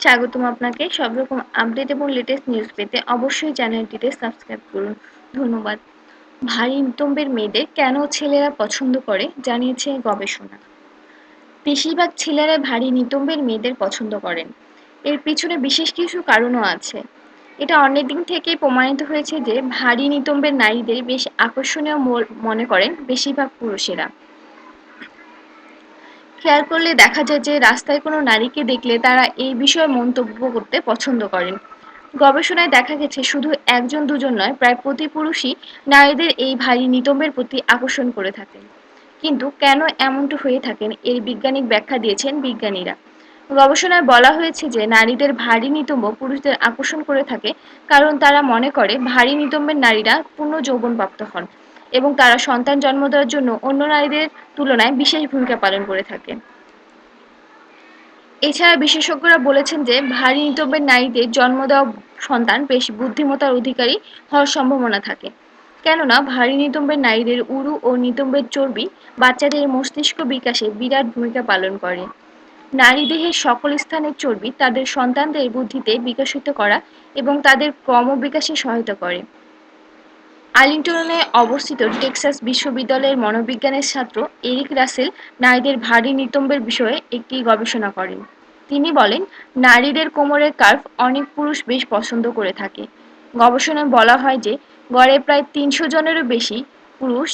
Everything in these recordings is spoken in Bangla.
স্বাগতম আপনাকে। সব রকম আপডেট এবং লেটেস্ট নিউজ পেতে অবশ্যই চ্যানেলটিতে সাবস্ক্রাইব করুন। ধন্যবাদ। ভারী নিতম্বের মেয়েদের কেন ছেলেরা পছন্দ করে জানিয়েছে গবেষণা। বেশিরভাগ ছেলেরা ভারী নিতম্বের মেয়েদের পছন্দ করেন। এর পিছনে বিশেষ কিছু কারণও আছে। এটা অনেক দিন থেকেই প্রমাণিত হয়েছে যে ভারী নিতম্বের নারীদের বেশ আকর্ষণীয় মনে করেন বেশিরভাগ পুরুষেরা। খেয়াল করলে দেখা যায় যে রাস্তায় কোনো নারীকে দেখলে তারা এই বিষয়ে মন্তব্য করতে পছন্দ করেন। গবেষণায় দেখা গেছে শুধু একজন দুজন নয়, প্রায় প্রতি পুরুষই নারীদের এই ভারী নিতম্বের প্রতি আকর্ষণ করে থাকেন। কিন্তু কেন এমনটি হয়ে থাকেন এর বৈজ্ঞানিক ব্যাখ্যা দিয়েছেন বিজ্ঞানীরা। গবেষণায় বলা হয়েছে যে নারীদের ভারী নিতম্ব পুরুষদের আকর্ষণ করে থাকে কারণ তারা মনে করে ভারী নিতম্বের নারীরা পূর্ণ যৌবনপ্রাপ্ত হন। এবং তারা সন্তান জন্ম দেওয়ার জন্য অন্য নারীদের তুলনায় বিশেষ ভূমিকা পালন করে থাকে। এছাড়া বিশেষজ্ঞরা বলেছেন যে, ভারী নিতম্বের নারীদের জন্ম দেওয়া সন্তান বেশ বুদ্ধিমত্তার অধিকারী হওয়ার সম্ভাবনা থাকে। কেননা, ভারী নিতম্বের নারীদের উরু ও নিতম্বের চর্বি বাচ্চাদের মস্তিষ্ক বিকাশে বিরাট ভূমিকা পালন করে। নারী দেহের সকল স্থানের চর্বি তাদের সন্তানদের বুদ্ধিতে বিকশিত করা এবং তাদের ক্রমবিকাশে সহায়তা করে। আর্লিংটনে অবস্থিত টেক্সাস বিশ্ববিদ্যালয়ের মনোবিজ্ঞানের ছাত্র এরিক রাসেল নারীদের ভারী নিতম্বের বিষয়ে একটি গবেষণা করেন। তিনি বলেন, নারীদের কোমরের কার্ভ অনেক পুরুষ বেশ পছন্দ করে থাকে। গবেষণায় বলা হয় যে, গড়ে প্রায় তিনশো জনেরও বেশি পুরুষ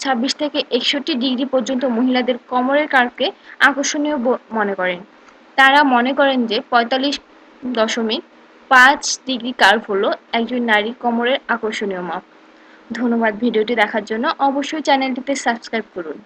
ছাব্বিশ থেকে একষট্টি ডিগ্রি পর্যন্ত মহিলাদের কোমরের কার্ভকে আকর্ষণীয় মনে করেন। তারা মনে করেন যে, পঁয়তাল্লিশ দশমিক পাঁচ ডিগ্রি কার্ভ হলো একজন নারীর কোমরের আকর্ষণীয় মাপ। ধন্যবাদ ভিডিওটি দেখার জন্য। অবশ্যই চ্যানেলটিতে সাবস্ক্রাইব করুন।